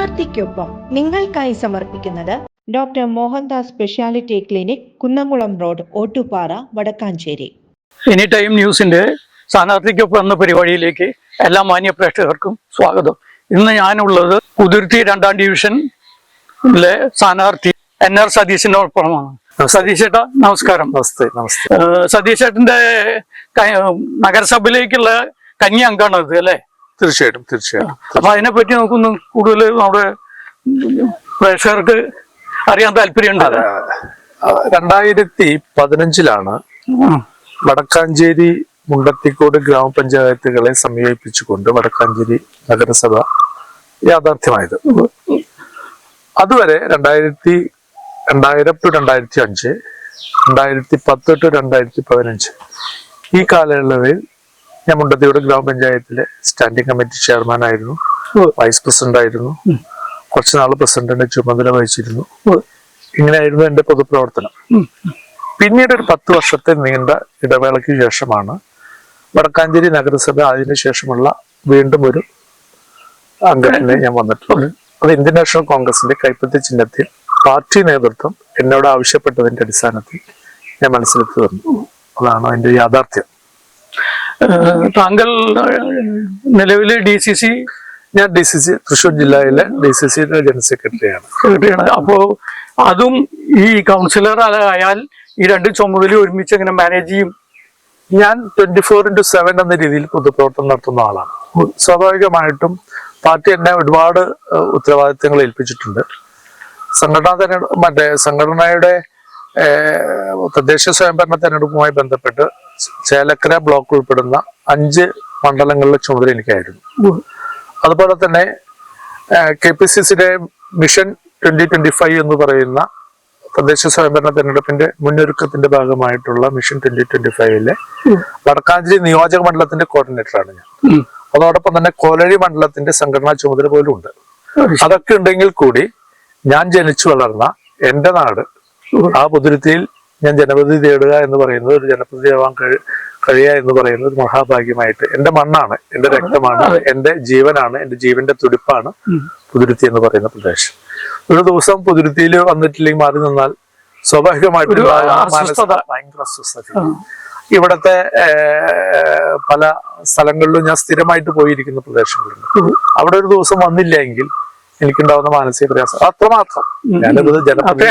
സ്ഥാനാർത്ഥിക്കൊപ്പം നിങ്ങൾക്കായി സമർപ്പിക്കുന്നത് doctor Mohandas speciality clinic Kunnamkulam road Ottupara Wadakkanchery. Any time ന്യൂസിന്റെ സ്ഥാനാർത്ഥിക്കൊപ്പം എന്ന പരിപാടിയിലേക്ക് എല്ലാ മാന്യ പ്രേക്ഷകർക്കും സ്വാഗതം. ഇന്ന് ഞാനുള്ളത് കുതിർത്തി രണ്ടാം ഡിവിഷൻ സ്ഥാനാർത്ഥി എൻ ആർ സതീശിനോടൊപ്പമാണ്. സതീഷ് ചേട്ടാ നമസ്കാരം. നമസ്തേ നമസ്തേ. ഏഹ് സതീഷ് നഗരസഭയിലേക്കുള്ള കഞ്ഞി അംഗമാണത് അല്ലേ? തീർച്ചയായിട്ടും തീർച്ചയായിട്ടും. അപ്പൊ അതിനെപ്പറ്റി നമുക്കൊന്ന് കൂടുതൽ നമ്മുടെ പ്രേക്ഷകർക്ക് അറിയാൻ താല്പര്യമുണ്ട്. രണ്ടായിരത്തി പതിനഞ്ചിലാണ് വടക്കാഞ്ചേരി മുണ്ടത്തിക്കോട് ഗ്രാമപഞ്ചായത്തുകളെ സമീപിച്ചുകൊണ്ട് വടക്കാഞ്ചേരി നഗരസഭ യാഥാർത്ഥ്യമായത്. അതുവരെ രണ്ടായിരത്തി രണ്ടായിരം ടു രണ്ടായിരത്തി അഞ്ച് രണ്ടായിരത്തി പത്ത് ടു രണ്ടായിരത്തി പതിനഞ്ച് ഈ കാലയളവിൽ ഞാൻ മുണ്ടത്തിയോട് ഗ്രാമപഞ്ചായത്തിലെ സ്റ്റാൻഡിംഗ് കമ്മിറ്റി ചെയർമാൻ ആയിരുന്നു. വൈസ് പ്രസിഡന്റ് ആയിരുന്നു. കുറച്ച് നാൾ പ്രസിഡന്റിന്റെ ചുമതല വഹിച്ചിരുന്നു. ഇങ്ങനെയായിരുന്നു എന്റെ പൊതുപ്രവർത്തനം. പിന്നീട് ഒരു പത്ത് വർഷത്തെ നീണ്ട ഇടവേളയ്ക്ക് ശേഷമാണ് വടക്കാഞ്ചേരി നഗരസഭ അതിനുശേഷമുള്ള വീണ്ടും ഒരു അംഗത്തിനെ ഞാൻ വന്നിട്ടുള്ളത്. അത് ഇന്ത്യൻ നാഷണൽ കോൺഗ്രസിന്റെ കൈപ്പത്തി ചിഹ്നത്തിൽ പാർട്ടി നേതൃത്വം എന്നോട് ആവശ്യപ്പെട്ടതിന്റെ അടിസ്ഥാനത്തിൽ ഞാൻ മനസ്സിലെത്തി വന്നു അതാണ് അതിന്റെ യാഥാർത്ഥ്യം. താങ്കൾ നിലവിലെ ഡി സി സി ഞാൻ ഡി സി സി തൃശ്ശൂർ ജില്ലയിലെ ഡി സി സിയുടെ ജനറൽ സെക്രട്ടറിയാണ്. സെക്രട്ടറിയാണ്. അപ്പോ അതും ഈ കൗൺസിലർ ആയാൽ ഈ രണ്ട് ചുമതല ഒരുമിച്ച് എങ്ങനെ മാനേജ് ചെയ്യും. ഞാൻ ട്വന്റി ഫോർ ഇന്റു സെവൻ എന്ന രീതിയിൽ പൊതുപ്രവർത്തനം നടത്തുന്ന ആളാണ്. സ്വാഭാവികമായിട്ടും പാർട്ടി എന്നെ ഒരുപാട് ഉത്തരവാദിത്തങ്ങൾ ഏൽപ്പിച്ചിട്ടുണ്ട്. സംഘടനാ തെരഞ്ഞെടുപ്പ് മറ്റേ സംഘടനയുടെ തദ്ദേശ സ്വയംഭരണ തെരഞ്ഞെടുപ്പുമായി ബന്ധപ്പെട്ട് ചേലക്കര ബ്ലോക്ക് ഉൾപ്പെടുന്ന അഞ്ച് മണ്ഡലങ്ങളിലെ ചുമതല എനിക്കായിരുന്നു. അതുപോലെ തന്നെ കെ പി സി സിയുടെ മിഷൻ ട്വന്റി ട്വന്റി ഫൈവ് എന്ന് പറയുന്ന തദ്ദേശ സ്വയംഭരണ തെരഞ്ഞെടുപ്പിന്റെ മുന്നൊരുക്കത്തിന്റെ ഭാഗമായിട്ടുള്ള മിഷൻ ട്വന്റി ട്വന്റി ഫൈവിലെ വടക്കാഞ്ചേരി നിയോജക മണ്ഡലത്തിന്റെ കോർഡിനേറ്ററാണ് ഞാൻ. അതോടൊപ്പം തന്നെ കോലഴി മണ്ഡലത്തിന്റെ സംഘടനാ ചുമതല പോലും ഉണ്ട്. അതൊക്കെ ഉണ്ടെങ്കിൽ കൂടി ഞാൻ ജനിച്ചു വളർന്ന എന്റെ നാട് ആ പുതുരുത്തിയിൽ ഞാൻ ജനപ്രതി തേടുക എന്ന് പറയുന്നത് ഒരു ജനപ്രതി ആവാൻ കഴി- കഴിയുക എന്ന് പറയുന്നത് ഒരു മഹാഭാഗ്യമായിട്ട്. എന്റെ മണ്ണാണ് എന്റെ രക്തമാണ് എന്റെ ജീവനാണ് എന്റെ ജീവന്റെ തുടിപ്പാണ് പുതുരുത്തി എന്ന് പറയുന്ന പ്രദേശം. ഒരു ദിവസം പുതുരുത്തിയിൽ വന്നിട്ടില്ലെങ്കിൽ മാറി നിന്നാൽ സ്വാഭാവികമായിട്ട്. ഭയങ്കര അസ്വസ്ഥത ഇവിടത്തെ പല സ്ഥലങ്ങളിലും ഞാൻ സ്ഥിരമായിട്ട് പോയിരിക്കുന്ന പ്രദേശങ്ങളുണ്ട്. അവിടെ ഒരു ദിവസം വന്നില്ല എങ്കിൽ എനിക്കുണ്ടാവുന്ന മാനസിക പ്രയാസം. അത്രമാത്രം.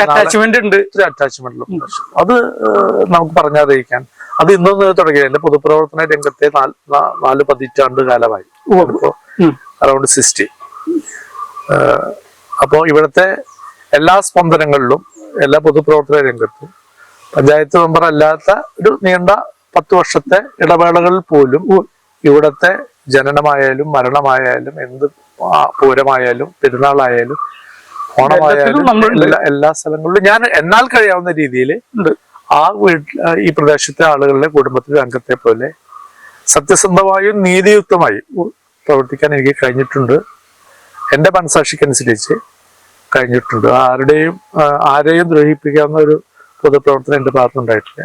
അറ്റാച്ച്മെന്റ് ഉണ്ട്. അറ്റാച്ച്മെന്റുള്ള പ്രദേശം അത് നമുക്ക് പറഞ്ഞറിയിക്കാൻ അത് ഇന്നൊന്ന് തുടങ്ങി എന്റെ പൊതുപ്രവർത്തന രംഗത്തെ നാല് പതിറ്റാണ്ട് കാലമായി. അറൌണ്ട് സിക്സ്റ്റി അപ്പോ ഇവിടുത്തെ എല്ലാ സ്പന്ദനങ്ങളിലും എല്ലാ പൊതുപ്രവർത്തന രംഗത്തും പഞ്ചായത്ത് മെമ്പർ അല്ലാത്ത ഒരു നീണ്ട പത്ത് വർഷത്തെ ഇടവേളകളിൽ പോലും ഇവിടത്തെ ജനനമായാലും മരണമായാലും എന്ത് പൂരമായാലും പെരുന്നാളായാലും ഓണമായാലും എല്ലാ സ്ഥലങ്ങളിലും ഞാൻ എന്നാൽ കഴിയാവുന്ന രീതിയിൽ ആ വീട്ടിൽ ഈ പ്രദേശത്തെ ആളുകളുടെ കുടുംബത്തിലെ അംഗത്തെ പോലെ സത്യസന്ധമായും നീതിയുക്തമായും പ്രവർത്തിക്കാൻ എനിക്ക് കഴിഞ്ഞിട്ടുണ്ട്. എന്റെ മനസാക്ഷിക്കനുസരിച്ച് കഴിഞ്ഞിട്ടുണ്ട്. ആരുടെയും ആരെയും ദ്രോഹിപ്പിക്കാവുന്ന ഒരു പൊതുപ്രവർത്തനം എന്റെ ഭാഗത്ത് ഉണ്ടായിട്ടില്ല.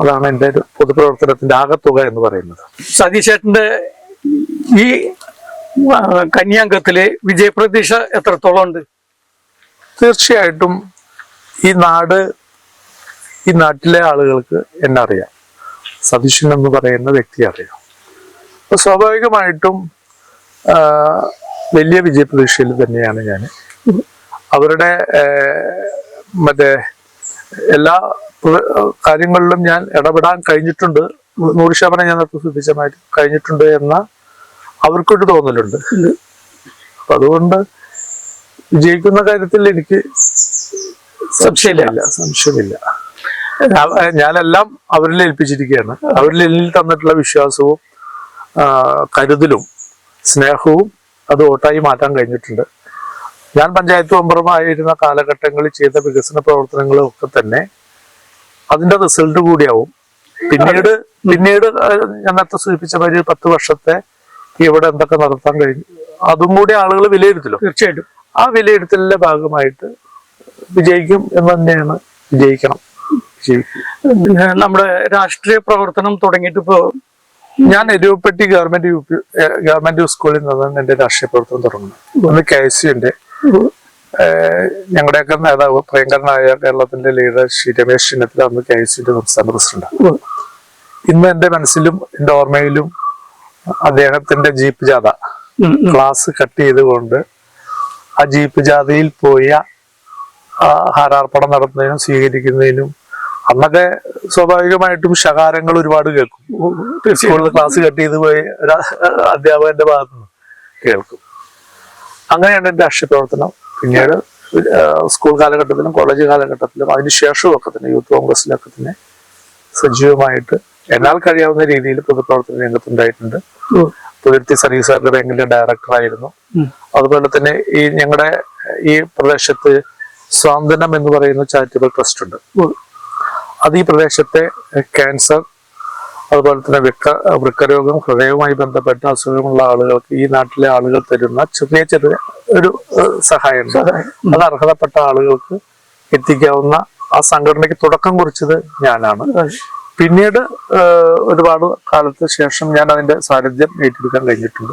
അതാണ് എന്റെ ഒരു പൊതുപ്രവർത്തനത്തിന്റെ ആകത്തുക എന്ന് പറയുന്നത്. സതീശേട്ടന്റെ ഈ കന്യാംഗത്തിലെ വിജയപ്രതീക്ഷ എത്രത്തോളം ഉണ്ട്? തീർച്ചയായിട്ടും ഈ നാട് ഈ നാട്ടിലെ ആളുകൾക്ക് എന്നെ അറിയാം. സതീശൻ എന്ന് പറയുന്ന വ്യക്തി അറിയാം. അപ്പൊ സ്വാഭാവികമായിട്ടും വലിയ വിജയപ്രതീക്ഷയിൽ തന്നെയാണ് ഞാൻ. അവരുടെ മറ്റേ എല്ലാ കാര്യങ്ങളിലും ഞാൻ ഇടപെടാൻ കഴിഞ്ഞിട്ടുണ്ട്. നൂറ് ശതമാനം ഞാൻ നേരത്തെ സൂചിപ്പിച്ചമായിട്ട് കഴിഞ്ഞിട്ടുണ്ട് എന്ന അവർക്കൊരു തോന്നലുണ്ട്. അപ്പൊ അതുകൊണ്ട് വിജയിക്കുന്ന കാര്യത്തിൽ എനിക്ക് സംശയമില്ല. സംശയമില്ല. ഞാനെല്ലാം അവരിൽ ഏൽപ്പിച്ചിരിക്കുകയാണ്. അവരിൽ എന്നിൽ തന്നിട്ടുള്ള വിശ്വാസവും കരുതലും സ്നേഹവും അത് വോട്ടായി മാറ്റാൻ കഴിഞ്ഞിട്ടുണ്ട്. ഞാൻ പഞ്ചായത്ത് മെമ്പറുമായിരുന്ന കാലഘട്ടങ്ങളിൽ ചെയ്ത വികസന പ്രവർത്തനങ്ങളും ഒക്കെ തന്നെ അതിന്റെ റിസൾട്ട് കൂടിയാവും. പിന്നീട് പിന്നീട് ഞാൻ നേരത്തെ സൂചിപ്പിച്ച മാതിരി പത്ത് വർഷത്തെ ഇവിടെ എന്തൊക്കെ നടത്താൻ കഴിഞ്ഞു. അതും കൂടി ആളുകൾ വിലയിരുത്തലോ. തീർച്ചയായിട്ടും. ആ വിലയിരുത്തലിന്റെ ഭാഗമായിട്ട് വിജയിക്കും എന്ന് തന്നെയാണ് വിജയിക്കണം. നമ്മുടെ രാഷ്ട്രീയ പ്രവർത്തനം തുടങ്ങിയിട്ട് ഞാൻ Eruvappetty government U P government സ്കൂളിൽ നിന്നാണ് എന്റെ രാഷ്ട്രീയ പ്രവർത്തനം തുടങ്ങുന്നത്. ഒന്ന് കെ എസ് യുന്റെ ഞങ്ങളുടെയൊക്കെ നേതാവ് പ്രിയങ്കരനായ കേരളത്തിന്റെ ലീഡർ ശ്രീ രമേശ് ചെന്നിത്തല അന്ന് കെ എസ് യുന്റെ സംസ്ഥാന പ്രസിഡന്റ് ഇന്ന് എന്റെ മനസ്സിലും എന്റെ ഓർമ്മയിലും അദ്ദേഹത്തിന്റെ ജീപ്പ് ജാഥ. ക്ലാസ് കട്ട് ചെയ്തുകൊണ്ട് ആ ജീപ്പ് ജാഥയിൽ പോയ ഹാരാർപ്പണം നടത്തുന്നതിനും സ്വീകരിക്കുന്നതിനും അന്നൊക്കെ സ്വാഭാവികമായിട്ടും ശകാരങ്ങൾ ഒരുപാട് കേൾക്കും. സ്കൂളിൽ ക്ലാസ് കട്ട് ചെയ്ത് പോയി അധ്യാപകന്റെ ഭാഗത്ത് നിന്ന് കേൾക്കും. അങ്ങനെയാണ് എന്റെ രാഷ്ട്രീയ പിന്നീട് സ്കൂൾ കാലഘട്ടത്തിലും കോളേജ് കാലഘട്ടത്തിലും അതിനുശേഷവും ഒക്കെ തന്നെ യൂത്ത് കോൺഗ്രസിലൊക്കെ തന്നെ സജീവമായിട്ട് എന്നാൽ കഴിയാവുന്ന രീതിയിൽ പൊതുപ്രവർത്തന രംഗത്തുണ്ടായിട്ടുണ്ട് ഉണ്ടായിട്ടുണ്ട്. പുതിർത്തി സർവീസ് സഹകരണ ബാങ്കിന്റെ ഡയറക്ടറായിരുന്നു ആയിരുന്നു. അതുപോലെ തന്നെ ഈ ഞങ്ങളുടെ ഈ പ്രദേശത്ത് സ്വാന്തനം എന്ന് പറയുന്ന ചാരിറ്റബിൾ ട്രസ്റ്റ് ഉണ്ട്. അത് ഈ പ്രദേശത്തെ ക്യാൻസർ അതുപോലെ തന്നെ വൃക്ക വൃക്കരോഗം ഹൃദയവുമായി ബന്ധപ്പെട്ട അസുഖമുള്ള ആളുകൾക്ക് ഈ നാട്ടിലെ ആളുകൾ തരുന്ന ചെറിയ ചെറിയ ഒരു സഹായം. സഹായമുണ്ട് അത് അർഹതപ്പെട്ട ആളുകൾക്ക് എത്തിക്കാവുന്ന ആ സംഘടനയ്ക്ക് തുടക്കം കുറിച്ചത് ഞാനാണ്. പിന്നീട് ഒരുപാട് കാലത്ത് ശേഷം ഞാൻ അതിന്റെ സാന്നിധ്യം ഏറ്റെടുക്കാൻ കഴിഞ്ഞിട്ടുണ്ട്.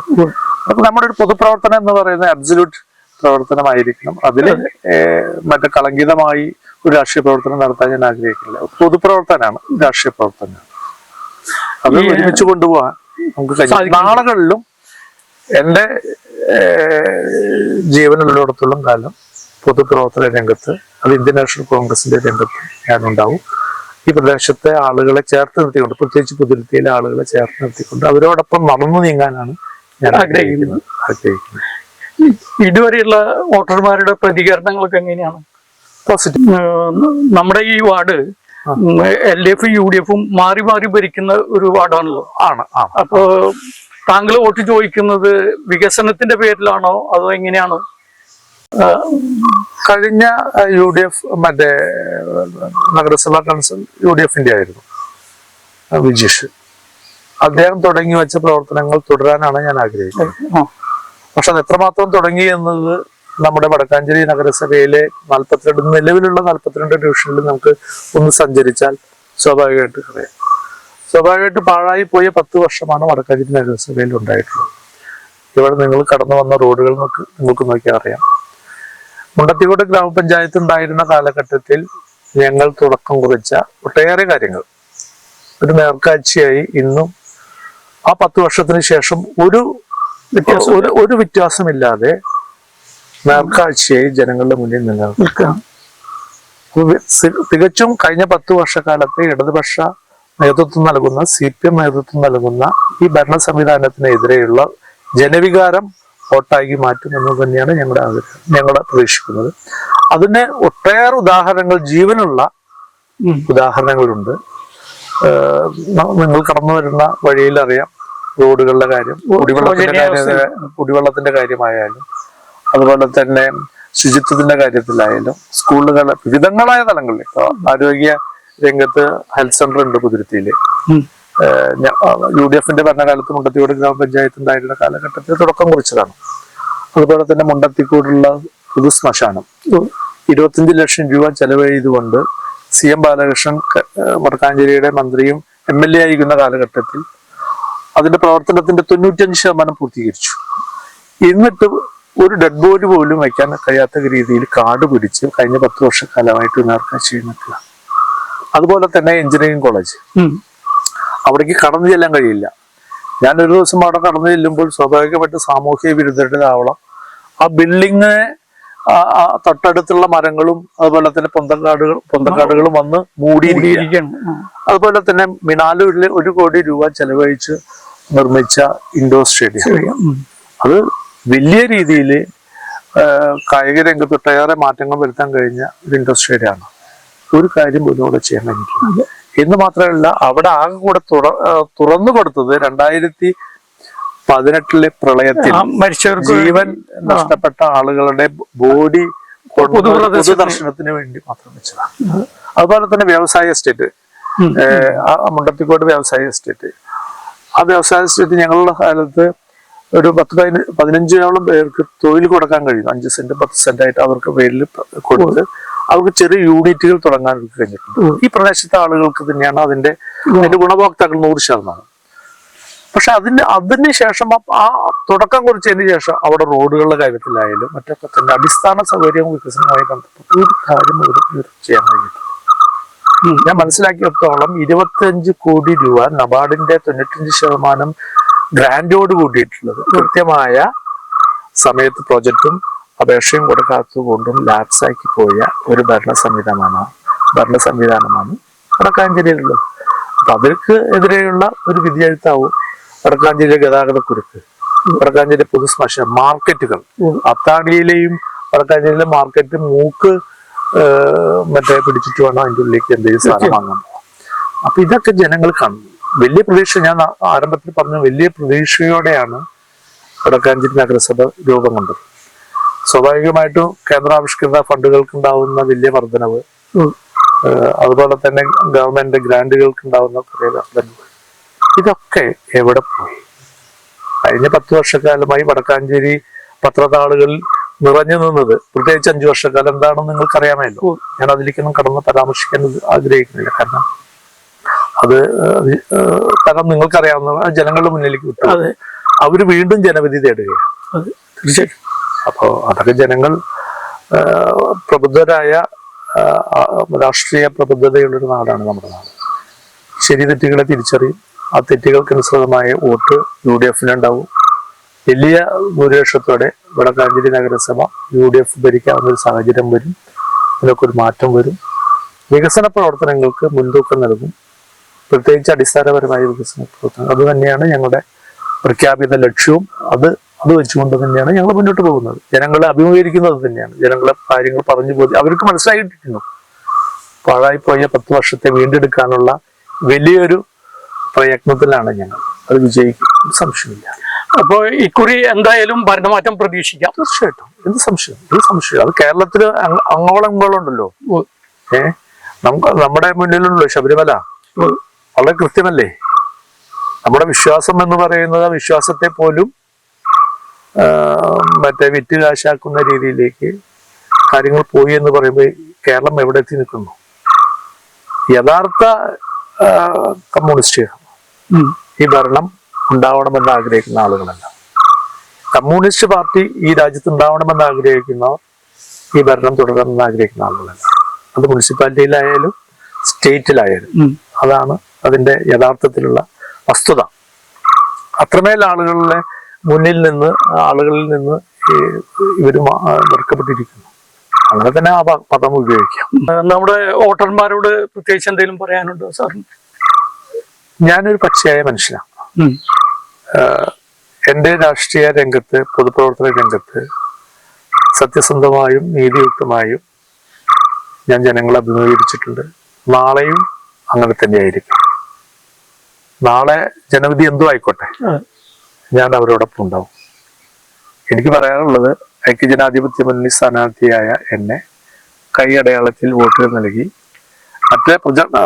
അപ്പൊ നമ്മുടെ ഒരു പൊതുപ്രവർത്തനം എന്ന് പറയുന്നത് അബ്സല്യൂട്ട് പ്രവർത്തനമായിരിക്കണം. അതിൽ മറ്റു കളങ്കിതമായി ഒരു രാഷ്ട്രീയ പ്രവർത്തനം നടത്താൻ ഞാൻ ആഗ്രഹിക്കില്ല പൊതുപ്രവർത്തനമാണ് രാഷ്ട്രീയ പ്രവർത്തനം. അത് ഒരുമിച്ച് കൊണ്ടുപോകാൻ നമുക്ക് നാളുകളിലും എന്റെ ഏഹ്, ജീവനുള്ളിടത്തോളം കാലം പൊതുപ്രവർത്തന രംഗത്ത് അത് ഇന്ത്യൻ നാഷണൽ കോൺഗ്രസിന്റെ രംഗത്ത് ഞാനുണ്ടാവും. ഈ പ്രദേശത്തെ ആളുകളെ ചേർത്ത് നിർത്തിക്കൊണ്ട് പ്രത്യേകിച്ച് പുതുരുത്തിയിലെ ആളുകളെ ചേർത്ത് നിർത്തിക്കൊണ്ട് അവരോടൊപ്പം നടന്നു നീങ്ങാനാണ് ഞാൻ ആഗ്രഹിക്കുന്നത്. ആഗ്രഹിക്കുന്നത്. ഇതുവരെയുള്ള വോട്ടർമാരുടെ പ്രതികരണങ്ങളൊക്കെ എങ്ങനെയാണ്? പോസിറ്റീവ്. നമ്മുടെ ഈ വാർഡ്. എൽ ഡി എഫും യു ഡി എഫും മാറി മാറി ഭരിക്കുന്ന ഒരു വാർഡാണല്ലോ. ആണ്. അപ്പോ താങ്കൾ വോട്ട് ചോദിക്കുന്നത് വികസനത്തിന്റെ പേരിലാണോ അതോ എങ്ങനെയാണ്? കഴിഞ്ഞ യു ഡി എഫ് മറ്റേ നഗരസഭാ കൗൺസിൽ യു ഡി എഫിന്റെ ആയിരുന്നു വിജീഷ്. അദ്ദേഹം തുടങ്ങി വെച്ച പ്രവർത്തനങ്ങൾ തുടരാനാണ് ഞാൻ ആഗ്രഹിക്കുന്നത്. പക്ഷെ അത് എത്രമാത്രം തുടങ്ങി എന്നത് നമ്മുടെ വടക്കാഞ്ചേരി നഗരസഭയിലെ നാൽപ്പത്തിരണ്ട് നിലവിലുള്ള നാൽപ്പത്തിരണ്ട് ഡിവിഷനിൽ നമുക്ക് ഒന്ന് സഞ്ചരിച്ചാൽ സ്വാഭാവികമായിട്ട് അറിയാം. സ്വാഭാവികമായിട്ട് പാഴായി പോയ പത്ത് വർഷമാണ് വടക്കാഞ്ചേരി നഗരസഭയിൽ ഉണ്ടായിട്ടുള്ളത്. ഇവിടെ നിങ്ങൾ കടന്നു വന്ന റോഡുകൾ നിങ്ങൾക്ക് നോക്കിയാൽ അറിയാം. മുണ്ടത്തിക്കോട് ഗ്രാമപഞ്ചായത്ത് ഉണ്ടായിരുന്ന കാലഘട്ടത്തിൽ ഞങ്ങൾ തുടക്കം കുറിച്ച ഒട്ടേറെ കാര്യങ്ങൾ ഒരു നേർക്കാഴ്ചയായി ഇന്നും ആ പത്ത് വർഷത്തിന് ശേഷം ഒരു ഒരു ഒരു വ്യത്യാസമില്ലാതെ നേർക്കാഴ്ചയായി ജനങ്ങളുടെ മുന്നിൽ നിലനിൽക്കാം നിൽക്കാം. തികച്ചും കഴിഞ്ഞ പത്ത് വർഷക്കാലത്തെ ഇടതുപക്ഷ നേതൃത്വം നൽകുന്ന സി പി എം നേതൃത്വം നൽകുന്ന ഈ ഭരണ സംവിധാനത്തിനെതിരെയുള്ള ജനവികാരം വോട്ടാക്കി മാറ്റും എന്ന് തന്നെയാണ് ഞങ്ങളുടെ ആഗ്രഹം ഞങ്ങൾ പ്രതീക്ഷിക്കുന്നത്. അതിന് ഒട്ടേറെ ഉദാഹരണങ്ങൾ ജീവനുള്ള ഉദാഹരണങ്ങളുണ്ട്. നിങ്ങൾ കടന്നു വരുന്ന വഴിയിൽ അറിയാം റോഡുകളുടെ കാര്യം കുടിവെള്ളത്തിന്റെ കാര്യം കുടിവെള്ളത്തിന്റെ കാര്യമായാലും അതുപോലെ തന്നെ ശുചിത്വത്തിന്റെ കാര്യത്തിലായാലും സ്കൂളുകൾ വിവിധങ്ങളായ തലങ്ങളിൽ ഇപ്പൊ ആരോഗ്യ രംഗത്ത് ഹെൽത്ത് സെന്റർ ഉണ്ട് പുതുരുത്തിയിൽ ഉം. യു ഡി എഫിന്റെ ഭരണകാലത്ത് മുണ്ടത്തിക്കൂട് ഗ്രാമപഞ്ചായത്ത് ഉണ്ടായിരുന്ന കാലഘട്ടത്തിൽ തുടക്കം കുറിച്ചതാണ്. അതുപോലെ തന്നെ മുണ്ടത്തിക്കൂടുള്ള പൊതു ശ്മശാനം. ഇരുപത്തിയഞ്ച് ലക്ഷം രൂപ ചെലവ് ചെയ്തുകൊണ്ട് സി എം ബാലകൃഷ്ണൻ വടക്കാഞ്ചേരിയുടെ മന്ത്രിയും എം എൽ എ ആയിരിക്കുന്ന കാലഘട്ടത്തിൽ അതിന്റെ പ്രവർത്തനത്തിന്റെ തൊണ്ണൂറ്റഞ്ച് ശതമാനം പൂർത്തീകരിച്ചു. എന്നിട്ട് ഒരു ഡെഡ് ബോഡി പോലും വയ്ക്കാൻ കഴിയാത്ത രീതിയിൽ കാട് പിടിച്ച് കഴിഞ്ഞ പത്ത് വർഷക്കാലമായിട്ട് നേർക്കാഴ്ച നിൽക്കുക അതുപോലെ തന്നെ എഞ്ചിനീയറിംഗ് കോളേജ്. അവിടേക്ക് കടന്നു ചെല്ലാൻ കഴിയില്ല. ഞാൻ ഒരു ദിവസം അവിടെ കടന്നു ചെല്ലുമ്പോൾ സ്വാഭാവികമായിട്ട് സാമൂഹ്യ വിരുദ്ധരുടെ ആവളം ആ ബിൽഡിങ് തൊട്ടടുത്തുള്ള മരങ്ങളും അതുപോലെ തന്നെ പൊന്തക്കാടുകൾ പൊന്തക്കാടുകളും വന്ന് മൂടിയിരിക്കുകയാണ്. അതുപോലെ തന്നെ മിനാലൂരിൽ ഒരു കോടി രൂപ ചെലവഴിച്ച് നിർമ്മിച്ച ഇൻഡോർ സ്റ്റേഡിയം. അത് വലിയ രീതിയിൽ കായിക രംഗത്ത് ഒട്ടേറെ മാറ്റങ്ങൾ വരുത്താൻ കഴിഞ്ഞ ഒരു ഇൻഡോർ സ്റ്റേഡിയമാണ്. ഒരു കാര്യം പോലും അവിടെ ചെയ്യാൻ കഴിഞ്ഞിട്ടില്ല എന്ന് മാത്രമല്ല അവിടെ ആകെ കൂടെ തുറ- തുറന്നു കൊടുത്തത് രണ്ടായിരത്തി പതിനെട്ടിലെ പ്രളയത്തിൽ. മരിച്ചവർക്ക് ജീവൻ നഷ്ടപ്പെട്ട ആളുകളുടെ ബോഡി ദർശനത്തിന് പൊതുദർശനത്തിന് വേണ്ടി മാത്രം വെച്ചതാണ്. അതുപോലെ തന്നെ വ്യവസായ എസ്റ്റേറ്റ്. മുണ്ടത്തിക്കോട് വ്യവസായ എസ്റ്റേറ്റ്. ആ വ്യവസായ എസ്റ്റേറ്റ് ഞങ്ങളുടെ കാലത്ത് ഒരു പത്ത് പതിനഞ്ച് പതിനഞ്ചോളം പേർക്ക് തൊഴിൽ കൊടുക്കാൻ കഴിയും. അഞ്ച് സെന്റ് പത്ത് സെന്റ് ആയിട്ട് അവർക്ക് പേരിൽ കൊടുത്ത് അവർക്ക് ചെറിയ യൂണിറ്റുകൾ തുടങ്ങാൻ കഴിഞ്ഞിട്ടുണ്ട്. ഈ പ്രദേശത്തെ ആളുകൾക്ക് തന്നെയാണ് അതിന്റെ അതിന്റെ ഗുണഭോക്താക്കൾ നൂറ് ശതമാനം. പക്ഷെ അതിന് അതിന് ശേഷം ആ- തുടക്കം കുറിച്ചതിന് ശേഷം അവിടെ റോഡുകളുടെ കാര്യത്തിലായാലും മറ്റൊക്കെ തന്നെ അടിസ്ഥാന സൗകര്യവും വികസനവുമായി ബന്ധപ്പെട്ട് ഒരു കാര്യം ഒരു ചെയ്യാൻ കഴിഞ്ഞിട്ടുണ്ട് ഞാൻ ഞാൻ മനസ്സിലാക്കിയിടത്തോളം ഇരുപത്തിയഞ്ച് കോടി രൂപ നബാർഡിന്റെ തൊണ്ണൂറ്റഞ്ച് ശതമാനം ഗ്രാൻഡോട് കൂടിയിട്ടുള്ളത്. കൃത്യമായ സമയത്ത് പ്രൊജക്റ്റും അപേക്ഷയും കൊടുക്കാത്തതുകൊണ്ടും ലാപ്സാക്കി പോയ ഒരു ഭരണ സംവിധാനമാണ്. ഭരണ സംവിധാനമാണ് വടക്കാഞ്ചേരിയിലുള്ളത്. അപ്പൊ അവർക്ക് എതിരെയുള്ള ഒരു വിധിയെഴുത്താവും വടക്കാഞ്ചേരി ഗതാഗത കുരുക്ക്. വടക്കാഞ്ചേരി പൊതുശ്മശാനം മാർക്കറ്റുകൾ. അത്താണിയിലെയും വടക്കാഞ്ചേരിയിലെ മാർക്കറ്റ് മൂക്ക് മറ്റേ പിടിച്ചിട്ട് വേണം അതിന്റെ ഉള്ളിലേക്ക് എന്തെങ്കിലും സാധനം വാങ്ങാൻ പോകാം അപ്പൊ ഇതൊക്കെ ജനങ്ങൾ കാണും. വലിയ പ്രതീക്ഷ ഞാൻ ആരംഭത്തിൽ പറഞ്ഞ വലിയ പ്രതീക്ഷയോടെയാണ് വടക്കാഞ്ചേരി നഗരസഭ രൂപം കൊണ്ടത്. സ്വാഭാവികമായിട്ടും കേന്ദ്രാവിഷ്കൃത ഫണ്ടുകൾക്ക് ഉണ്ടാവുന്ന വലിയ വർധനവ് അതുപോലെ തന്നെ ഗവൺമെന്റ് ഗ്രാൻഡുകൾക്ക് ഉണ്ടാവുന്ന കുറേ വർധനവ്. ഇതൊക്കെ എവിടെ പോയി? കഴിഞ്ഞ പത്ത് വർഷക്കാലമായി വടക്കാഞ്ചേരി പത്രതാളുകളിൽ നിറഞ്ഞു നിന്നത്. പ്രത്യേകിച്ച് അഞ്ചു വർഷക്കാലം എന്താണെന്ന് നിങ്ങൾക്ക് അറിയാമല്ലോ ഞാൻ അതിലേക്കൊന്നും കടന്ന് പരാമർശിക്കാൻ ആഗ്രഹിക്കുന്നില്ല. കാരണം അത് കാരണം നിങ്ങൾക്കറിയാവുന്ന ജനങ്ങളുടെ മുന്നിലേക്ക് വിട്ടു. അവർ വീണ്ടും ജനവിധി തേടുകയാണ്. അതെ. തീർച്ചയായും അപ്പോ അതൊക്കെ ജനങ്ങൾ പ്രബുദ്ധരായ രാഷ്ട്രീയ പ്രബുദ്ധതയുള്ളൊരു നാടാണ് നമ്മുടെ നാട്. ശരി തെറ്റുകളെ തിരിച്ചറിയും. ആ തെറ്റുകൾക്കനുസൃതമായ വോട്ട് യു ഡി എഫിനുണ്ടാവും വലിയ ഭൂരിപക്ഷത്തോടെ വടക്കാഞ്ചേരി നഗരസഭ യു ഡി എഫ് ഭരിക്കാവുന്ന ഒരു സാഹചര്യം വരും. ഇതിനൊക്കെ ഒരു മാറ്റം വരും. വികസന പ്രവർത്തനങ്ങൾക്ക് മുൻതൂക്കം നൽകും. പ്രത്യേകിച്ച് അടിസ്ഥാനപരമായ വികസന പ്രവർത്തനം. അത് തന്നെയാണ് ഞങ്ങളുടെ പ്രഖ്യാപിത ലക്ഷ്യവും. അത് അത് വെച്ചുകൊണ്ട് തന്നെയാണ് ഞങ്ങൾ മുന്നോട്ട് പോകുന്നത്. ജനങ്ങളെ അഭിമുഖീകരിക്കുന്നത് തന്നെയാണ്. ജനങ്ങളെ കാര്യങ്ങൾ പറഞ്ഞു പോയി അവർക്ക് മനസ്സിലായിട്ടിരുന്നു. പാഴായിപ്പോയ പത്ത് വർഷത്തെ വീണ്ടെടുക്കാനുള്ള വലിയൊരു പ്രയത്നത്തിലാണ് ഞങ്ങൾ. അത് വിജയിക്കും. സംശയമില്ല. അപ്പോ ഇക്കുറി എന്തായാലും ഭരണമാറ്റം പ്രതീക്ഷിക്കാം. തീർച്ചയായിട്ടും. എന്ത് സംശയം? എന്ത് സംശയം? അത് കേരളത്തിൽ അങ്ങ- അങ്ങോളം ഇങ്ങോളം ഉണ്ടല്ലോ ഏ? നമുക്ക് നമ്മുടെ മുന്നിലുണ്ടല്ലോ ശബരിമല. വളരെ കൃത്യമല്ലേ? നമ്മുടെ വിശ്വാസം എന്ന് പറയുന്നത് വിശ്വാസത്തെ പോലും മറ്റേ വിറ്റ് കാശാക്കുന്ന രീതിയിലേക്ക് കാര്യങ്ങൾ പോയി എന്ന് പറയുമ്പോൾ കേരളം എവിടെ എത്തി നിൽക്കുന്നു? യഥാർത്ഥ കമ്മ്യൂണിസ്റ്റ് ഈ ഭരണം ഉണ്ടാവണമെന്ന് ആഗ്രഹിക്കുന്ന ആളുകളല്ല. കമ്മ്യൂണിസ്റ്റ് പാർട്ടി ഈ രാജ്യത്ത് ഉണ്ടാവണമെന്ന് ആഗ്രഹിക്കുന്നവർ ഈ ഭരണം തുടരണമെന്ന് ആഗ്രഹിക്കുന്ന ആളുകളല്ല. അത് മുനിസിപ്പാലിറ്റിയിലായാലും സ്റ്റേറ്റിലായാലും. അതാണ് അതിന്റെ യഥാർത്ഥത്തിലുള്ള വസ്തുത. അത്രമേൽ ആളുകളുടെ മുന്നിൽ നിന്ന് ആളുകളിൽ നിന്ന് ഇവർ വെറുക്കപ്പെട്ടിരിക്കുന്നു. അങ്ങനെ തന്നെ ആ പദം ഉപയോഗിക്കാം. നമ്മുടെ വോട്ടർമാരോട് പ്രത്യേകിച്ച് എന്തെങ്കിലും പറയാനുണ്ടോ സാറിന്? ഞാനൊരു പച്ചയായ മനുഷ്യനാണ്. എന്റെ രാഷ്ട്രീയ രംഗത്ത് പൊതുപ്രവർത്തന രംഗത്ത് സത്യസന്ധമായും നീതിയുക്തമായും ഞാൻ ജനങ്ങളെ അഭിമുഖീകരിച്ചിട്ടുണ്ട്. നാളെയും അങ്ങനെ തന്നെയായിരിക്കും. നാളെ ജനവിധി എന്തോ ആയിക്കോട്ടെ. ഞാൻ അവരോടൊപ്പം ഉണ്ടാവും എനിക്ക് പറയാനുള്ളത് ഐക്യജനാധിപത്യ മുന്നണി സ്ഥാനാർത്ഥിയായ എന്നെ കൈയടയാളത്തിൽ വോട്ട് നൽകി മറ്റേ പ്രചരണ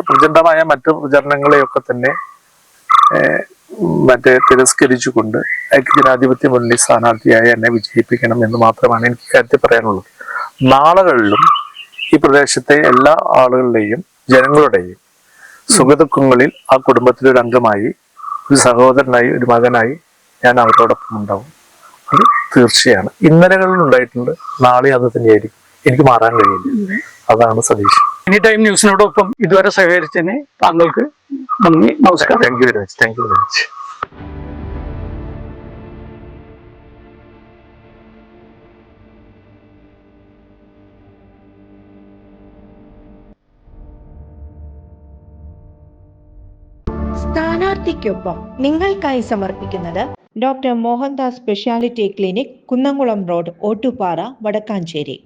പ്രചണ്ഡമായ മറ്റ് പ്രചരണങ്ങളെയൊക്കെ തന്നെ മറ്റേ തിരസ്കരിച്ചുകൊണ്ട് ഐക്യജനാധിപത്യ മുന്നണി സ്ഥാനാർത്ഥിയായ എന്നെ വിജയിപ്പിക്കണം എന്ന് മാത്രമാണ് എനിക്ക് കാര്യത്തിൽ പറയാനുള്ളത്. നാളുകളിലും ഈ പ്രദേശത്തെ എല്ലാ ആളുകളുടെയും ജനങ്ങളുടെയും സുഖദുഃഖങ്ങളിൽ ആ കുടുംബത്തിലൊരംഗമായി ഒരു സഹോദരനായി ഒരു മകനായി ഞാൻ അവരോടൊപ്പം ഉണ്ടാവും. അത് തീർച്ചയാണ്. ഇന്നലകളിൽ ഉണ്ടായിട്ടുണ്ട് നാളെ അത് തന്നെയായിരിക്കും. എനിക്ക് മാറാൻ കഴിയില്ല. അതാണ് സതീഷ് എനി ടൈം ന്യൂസിനോടൊപ്പം ഇതുവരെ സഹകരിച്ചതിന് താങ്കൾക്ക് നന്ദി നമസ്കാരം. Thank you very much thank you very much സ്ഥാനാർത്ഥിക്കൊപ്പം നിങ്ങൾക്കായി സമർപ്പിക്കുന്നത് doctor Mohandas speciality clinic Kunnamkulam road Ottupara Wadakkanchery.